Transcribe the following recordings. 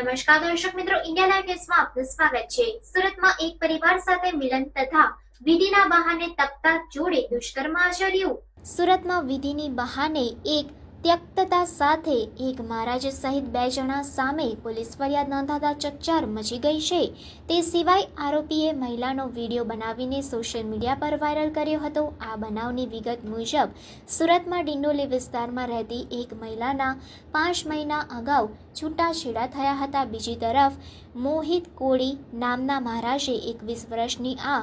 નમસ્કાર દર્શક મિત્રો ઇન્ડિયા લાઈવ ન્યૂઝમાં આપનું સ્વાગત છે. સુરતમાં એક પરિવાર સાથે મિલન તથા વિધિના બહાને તપતા જોડે દુષ્કર્મ આચર્યું. સુરતમાં વિધિની બહાને એક ત્યક્તતા સાથે એક મહારાજ સહિત બે જણા સામે પોલીસ ફરિયાદ નોંધાતા ચકચાર મચી ગઈ છે. તે સિવાય આરોપીએ મહિલાનો વીડિયો બનાવીને સોશિયલ મીડિયા પર વાયરલ કર્યો હતો. આ બનાવની વિગત મુજબ, સુરતમાં ડિંડોલી વિસ્તારમાં રહેતી એક મહિલાના પાંચ મહિના અગાઉ છૂટાછેડા થયા હતા. બીજી તરફ, મોહિત કોળી નામના મહારાજે એકવીસ વર્ષની આ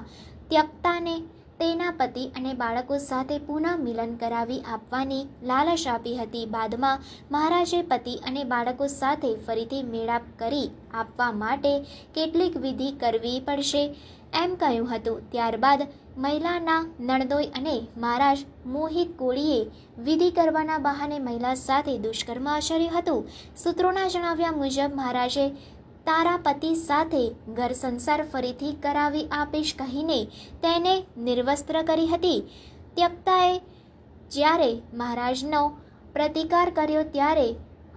ત્યક્તાને તેના પતિ અને બાળકો સાથે પુનઃ મિલન કરાવી આપવાની લાલચ આપી હતી. બાદમાં મહારાજે પતિ અને બાળકો સાથે ફરીથી મેળાપ કરી આપવા માટે કેટલીક વિધિ કરવી પડશે એમ કહ્યું હતું. ત્યારબાદ મહિલાના નણદોઈ અને મહારાજ મોહિત કોળીએ વિધિ કરવાના બહાને મહિલા સાથે દુષ્કર્મ આચર્યું હતું. સૂત્રોના જણાવ્યા મુજબ મહારાજે તારા પતિ સાથે ઘર સંસાર ફરીથી કરાવી આપીશ કહીને તેને નિર્વસ્ત્ર કરી હતી. ત્યક્તાએ જ્યારે મહારાજનો પ્રતિકાર કર્યો ત્યારે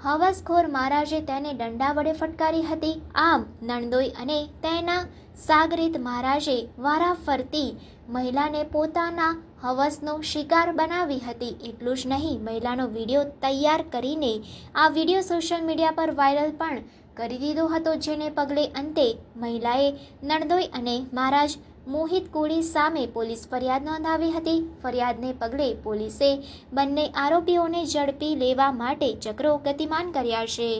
હવસખોર મહારાજે તેને દંડા વડે ફટકારી હતી. આમ નણદોઈ અને તેના સાગરીત મહારાજે વારાફરતી મહિલાને પોતાના હવસનો શિકાર બનાવી હતી. એટલું જ નહીં, મહિલાનો વીડિયો તૈયાર કરીને આ વીડિયો સોશિયલ મીડિયા પર વાયરલ પણ કરી દીધો હતો, જેને પગલે અંતે મહિલાએ નણદોઈ અને મહારાજ મોહિત કોળી સામે પોલીસ ફરિયાદ નોંધાવી હતી. ફરિયાદને પગલે પોલીસે બંને આરોપીઓને ઝડપી લેવા માટે ચક્રો ગતિમાન કર્યા છે.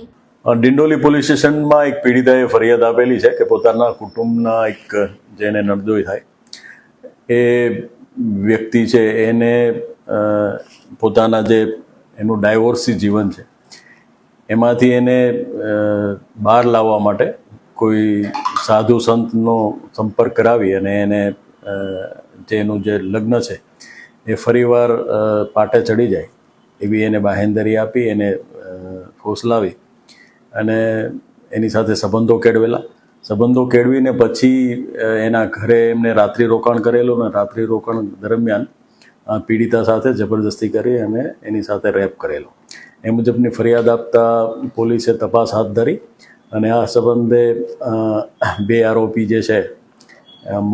ડિંડોલી પોલીસ સ્ટેશનમાં એક પીડિતાએ ફરિયાદ આપેલી છે કે પોતાના કુટુંબના એક જેને નડદોઈ થાય, એ વ્યક્તિ છે, એને પોતાના જે એનું ડાયવોર્સી જીવન છે એમાંથી એને બહાર લાવવા માટે કોઈ સાધુ સંતનો સંપર્ક કરાવી અને એને જેનું જે લગ્ન છે, એ ફરીવાર પાટે ચડી જાય. એવી એને બાહેંધરી આપી, એને ફોસલાવી અને એની સાથે સંબંધો કેળવેલા. સંબંધો કેળવીને પછી એના ઘરે એમને રાત્રિ રોકાણ કરેલું અને રાત્રિ રોકાણ દરમિયાન પીડિતા સાથે જબરદસ્તી કરી અને એની સાથે રેપ કરેલો. એ મુજબની ફરિયાદ આપતા પોલીસે તપાસ હાથ ધરી અને આ સંબંધે બે આરોપી જે છે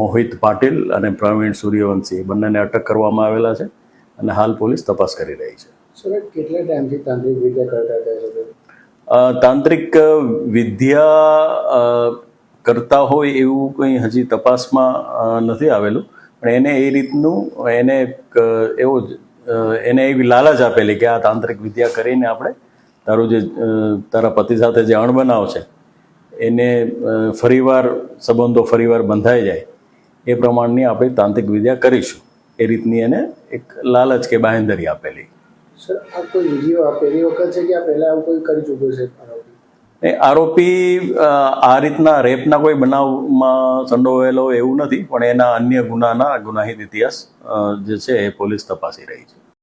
મોહિત પાટીલ અને પ્રવીણ સૂર્યવંશી બંનેને અટક કરવામાં આવેલા છે અને હાલ પોલીસ તપાસ કરી રહી છે. સર કેટલા ટાઈમથી તાંત્રિક વિદ્યા કરતા તાંત્રિક વિદ્યા કરતા હોય એવું કંઈ હજી તપાસમાં નથી આવેલું. પણ એને એ રીતનું એને એવો જ, એને એવી લાલચ આપેલી કે આ તાંત્રિક વિદ્યા કરીને આપણે તારું જે તારા પતિ સાથે જે અણબનાવ છે, એને ફરીવાર, સંબંધો ફરીવાર બંધાઈ જાય, એ પ્રમાણની આપણે તાંત્રિક વિદ્યા કરીશું. એ રીતની એને એક લાલચ કે બાહેંધરી આપેલી. સર, આ કોઈ વીડિયો આ વખત છે કે આ પહેલા આવું કોઈ કરી ચૂક્યું છે? એ આરોપી આ રીતના રેપના કોઈ બનાવમાં સંડોવાયેલો એવું નથી, પણ એના અન્ય ગુનાના ગુનાહિત ઇતિહાસ જે છે એ પોલીસ તપાસી રહી છે.